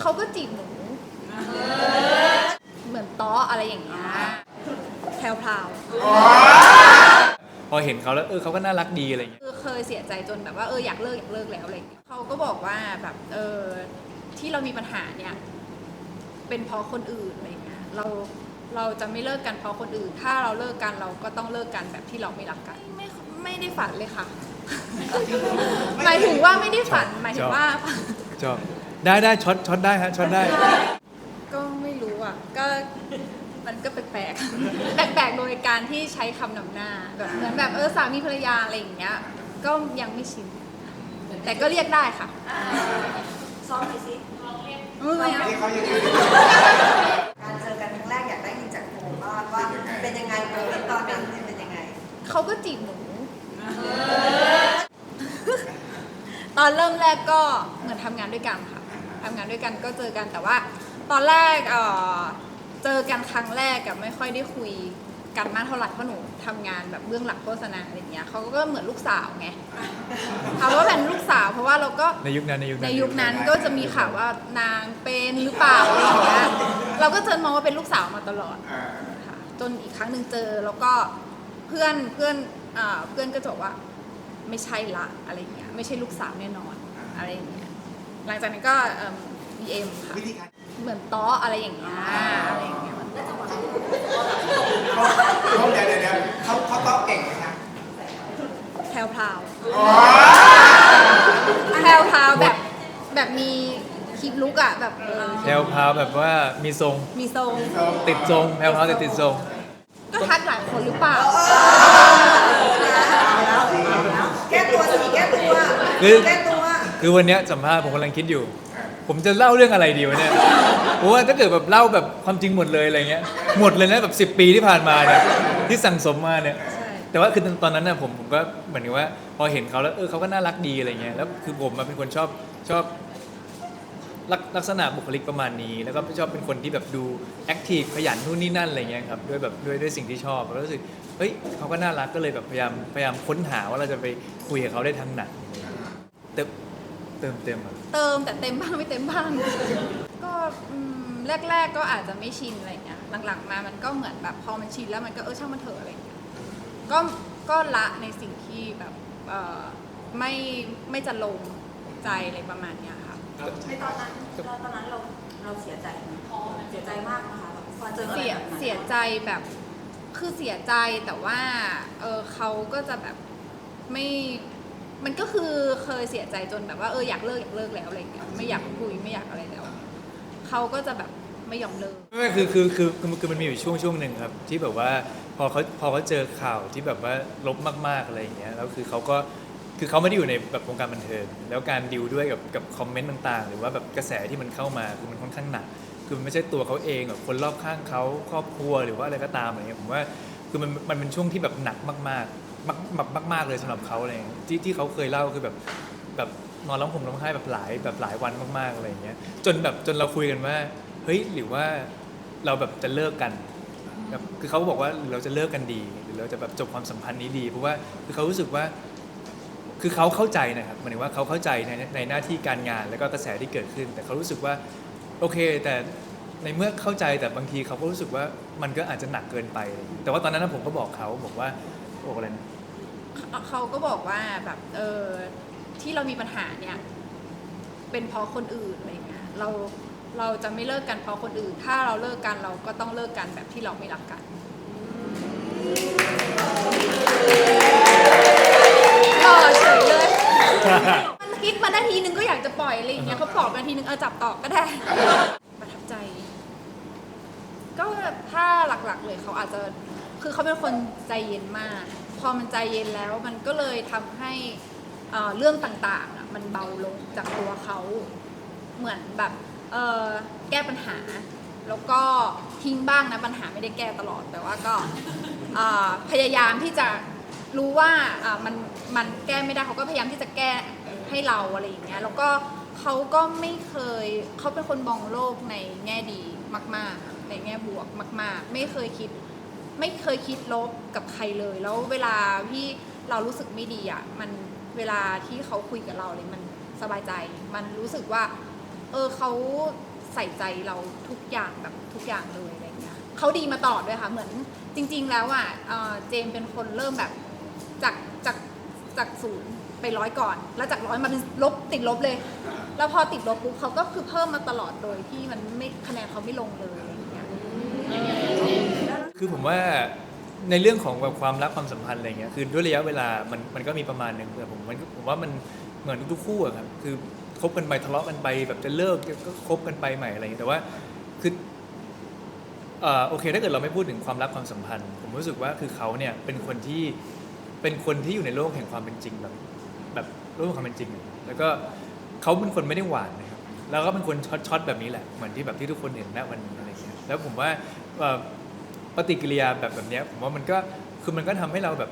เขาก็จีบหนูเหมือนต้ออะไรอย่างเงี้ยแพรวพราวพอเห็นเขาแล้วเออเขาก็น่ารักดีอะไรเงี้ยคือเคยเสียใจจนแบบว่าเอออยากเลิกอยากเลิกแล้วอะไรอย่างเงี้ยเขาก็บอกว่าแบบเออที่เรามีปัญหาเนี่ยเป็นเพราะคนอื่นอะไรเงี้ยเราเราจะไม่เลิกกันเพราะคนอื่น ถ้าเราเลิกกันเราก็ต้องเลิกกันแบบที่เราไม่รักกัน ไม่ไม่ได้ฝันเลยค่ะ หมายถึงว่าไม่ได้ฝันหมายถึงว่า ชอบ ได้ได้ช็อตช็อตได้ฮะช็อตได้ ก็ไม่รู้อะ ก็มันก็แปลกๆ แปลกๆ โดยการที่ใช้คำนำหน้าแบบเหมือนแบบเออสามีภรรยาอะไรอย่างเงี้ย ก็ยังไม่ชิน แต่ก็เรียกได้ค่ะซ้อมหน่อยสิเออไม่เอาที่เขายังไงการเจอกันครั้งแรกอยากได้ยินจากโมบ้างว่าเป็นยังไงโมเมนต์ตอนนั้นเนี่ยเป็นยังไง เขาก็จีบหนู ตอนเริ่มแรกก็เหมือนทำงานด้วยกันค่ะ ทำงานด้วยกันก็เจอกันแต่ว่า ตอนแรกเอ่อเจอกันครั้งแรกกับไม่ค่อยได้คุยกันมากเท่าไหร่เพราะหนูทำงานแบบเบื้องหลังโฆษณาอะไรอย่างเงี้ยเขาก็เหมือนลูกสาวไงถามว่าเป็นลูกสาวเพราะว่าเราก็ ในยุคนั้นในยุคนั้นในยุคนั้นก็จะมีข่าวว่านางเป็นหรือเปล่าอะไรอย่างเงี้ยเราก็เจอมองว่าเป็นลูกสาวมาตลอดค่ะจนอีกครั้งหนึ่งเจอแล้วก็เพื่อนเพื่อนอ่าเพื่อนก็จะบอกว่า ไม่ใช่ละอะไรอย่างเงี้ยไม่ใช่ลูกสาวแน่นอนอะไรอย่างเงี้ย หลังจากนั้นก็เอิ่ม DM ค่ะวิธีการเหมือนต้ออะไรอย่างเงี้ยอะไรอย่างเงี้ย เขาเดี๋ยวเดี๋ยวเดี๋ยวเขาเขาตอบเก่งไหมคะแพรวพราวแพรวพราวแบบแบบมีคลิปลุกอะแบบเออแพลวพราวแบบว่ามีทรงมีทรง ติดทรงแพลวพราวติดติดทรง ก็ทักหลายคนหรือเปล่า แก้ตัวสิแก้ตัวคือแก้ตัว คือวันเนี้ยสัมภาษณ์ผมกำลังคิดอยู่ ผมจะเล่าเรื่องอะไรดีวะเนี่ยเพราะว่าถ้าเกิดแบบเล่าแบบความจริงหมดเลยอะไรเงี้ย หมดเลยนะแบบ10 ปีที่ผ่านมาเนี่ยที่สั่งสมมาเนี่ย ใช่แต่ว่าคือตอนนั้นน่ะผมผมก็เหมือนกับว่า พอเห็นเขาแล้วเออเขาก็น่ารักดีอะไรเงี้ยแล้วคือผมมาเป็นคนชอบชอบลักลักษณะบุคลิกประมาณนี้ แล้วก็ชอบเป็นคนที่แบบดูแอคทีฟขยันนู่นนี่นั่นอะไรเงี้ยครับด้วยแบบด้วยด้วยสิ่งที่ชอบแล้วรู้สึกเฮ้ยเขาก็น่ารักก็เลยแบบพยายามพยายามค้นหาว่าเราจะไปคุยกับเขาได้ทางไหนเติม เติมเต็มอะเติมแต่เต็มบ้างไม่เต็มบ้าง ก็อืมแรก ๆ ก็อาจจะไม่ชินอะไรเงี้ยหลังๆมามันก็เหมือนแบบพอมันชินแล้วมันก็เออช่างมันเถอะอะไรเงี้ยก็ก็ละในสิ่งที่แบบเออไม่ไม่จะลงใจอะไรประมาณเนี้ยค่ะ ในตอนนั้นเราตอนนั้นเราเราเสียใจไหมเสียใจมากนะคะแบบพอเจออะไรเสียแบบนั้นเสียใจแบบคือเสียใจแต่ว่าเออเขาก็จะแบบไม่ มันก็คือเคยเสียใจจนแบบว่าเอออยากเลิกอยากเลิกแล้วอะไรเงี้ยไม่อยากคุยไม่อยากอะไรแล้วเขาก็จะแบบไม่ยอมเลิก ไม่คือคือคือคือคือมันมีอยู่ช่วงช่วงหนึ่งครับ ที่แบบว่าพอเขาพอเขาเจอข่าวที่แบบว่าลบมากๆอะไรอย่างเงี้ยแล้วคือเขาก็คือเขาไม่ได้อยู่ในแบบวงการบันเทิงแล้วการดิวด้วยกับกับคอมเมนต์ต่างๆ หรือว่าแบบกระแสที่มันเข้ามาคือมันค่อนข้างหนัก คือมันไม่ใช่ตัวเขาเองแบบคนรอบข้างเขาครอบครัวหรือว่าอะไรก็ตามอะไรเงี้ยผมว่าคือมันมันเป็นช่วงที่แบบหนักมากๆ มากแบบมากๆเลยสำหรับเขาอะไรเงี้ยที่ที่เขาเคยเล่าคือแบบแบบนอนร้องห่มร้องไห้แบบหลายแบบหลายวันมากๆอะไรเงี้ยจนแบบจนเราคุยกันว่าเฮ้ยหรือว่าเราแบบจะเลิกกันแบบคือเขาบอกว่าหรือเราจะเลิกกันดี หรือเราจะแบบจบความสัมพันธ์นี้ดี เพราะว่าคือเขารู้สึกว่า คือเขาเข้าใจนะครับหมายถึงว่าเขาเข้าใจในในหน้าที่การงานแล้วก็กระแสที่เกิดขึ้น แต่เขารู้สึกว่าโอเค แต่ในเมื่อเข้าใจแต่บางทีเขาก็รู้สึกว่ามันก็อาจจะหนักเกินไป แต่ว่าตอนนั้นนะผมก็บอกเขาบอกว่า บอกอะไรนะเขาก็บอกว่าแบบเออที่เรามีปัญหาเนี่ย เป็นเพราะคนอื่นอะไรเงี้ยเราเราจะไม่เลิกกันเพราะคนอื่น ถ้าเราเลิกกันเราก็ต้องเลิกกันแบบที่เราไม่รักกันหล่อเฉยเลย มันคิดมาได้ทีนึงก็อยากจะปล่อยอะไรอย่างเงี้ยเขาปลอบมาทีนึงเออจับต่อก็ได้ประทับใจ ก็ถ้าหลักๆเลยเขาอาจจะคือเขาเป็นคนใจเย็นมาก พอมันใจเย็นแล้วมันก็เลยทำให้เรื่องต่างๆ มันเบาลงจากตัวเขาเหมือนแบบแก้ปัญหา แล้วก็ทิ้งบ้างนะปัญหาไม่ได้แก้ตลอดแต่ว่าก็พยายามที่จะรู้ว่ามันมันแก้ไม่ได้เขาก็พยายามที่จะแก้ให้เราอะไรอย่างเงี้ยแล้วก็เขาก็ไม่เคยเขาเป็นคนมองโลกในแง่ดีมาก ๆ ในแง่บวกมาก ๆ ไม่เคยคิด ไม่เคยคิดลบกับใครเลย แล้วเวลาที่เรารู้สึกไม่ดีอะ มันเวลาที่เขาคุยกับเราเลยมันสบายใจ มันรู้สึกว่า เออเขาใส่ใจเราทุกอย่างแบบทุกอย่างเลยอะไรเงี้ยเขาดีมาตลอดด้วยค่ะ เหมือนจริง ๆ แล้วอะเออเจมเป็นคนเริ่มแบบจากจากจากศูนย์ไปร้อยก่อน แล้วจากร้อยมาเป็นลบติดลบเลย แล้วพอติดลบปุ๊บเขาก็คือเพิ่มมาตลอดโดยที่มันไม่คะแนนเขาไม่ลงเลย คือผมว่าในเรื่องของแบบความรักความสัมพันธ์อะไรเงี้ยคือด้วยระยะเวลามันมันก็มีประมาณหนึ่งแต่ผมมันผมว่ามันเหมือนทุกๆคู่อะครับคือคบกันไปทะเลาะกันไป แบบจะเลิกก็คบกันไปใหม่อะไรเงี้ยแต่ว่าคือเอ่อโอเค ถ้าเกิดเราไม่พูดถึงความรักความสัมพันธ์ ผมรู้สึกว่าคือเขาเนี่ยเป็นคนที่เป็นคนที่อยู่ในโลกแห่งความเป็นจริงแบบแบบโลกแห่งความเป็นจริง แล้วก็เขาเป็นคนไม่ได้หวาน นะครับแล้วก็เป็นคนช็อตช็อตแบบนี้แหละเหมือนที่แบบที่ทุกคนเห็นณวันนี้อะไรเงี้ยแล้วผมว่าปฏิกิริยาแบบแบบเนี้ยผมว่ามันก็คือมันก็ทำให้เราแบบ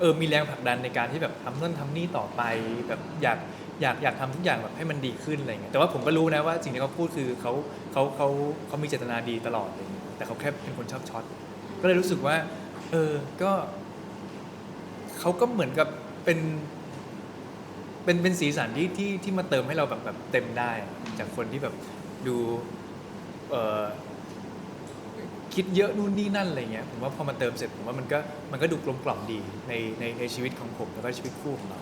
เออมีแรงผลักดันในการที่แบบทำนู่นทำนี่ต่อไปแบบอยากอยากอยากทำทุกอย่างแบบให้มันดีขึ้นอะไรเงี้ยแต่ว่าผมก็รู้นะว่าสิ่งที่เขาพูดคือเขาเขาเขาเขามีเจตนาดีตลอดเลยแต่เขาแค่เป็นคนชอบช็อตก็เลยรู้สึกว่า เออก็เขาก็เหมือนกับเป็น เป็นเป็นสีสันที่ที่ที่มาเติมให้เราแบบแบบเต็มได้ จากคนที่แบบดูเอ่อคิดเยอะนู่นนี่นั่นอะไรเงี้ยผมว่าพอมาเติมเสร็จผมว่ามันก็มันก็ดูกลมกล่อมดีในในในชีวิตของผมแล้วก็ชีวิตคู่ของเรา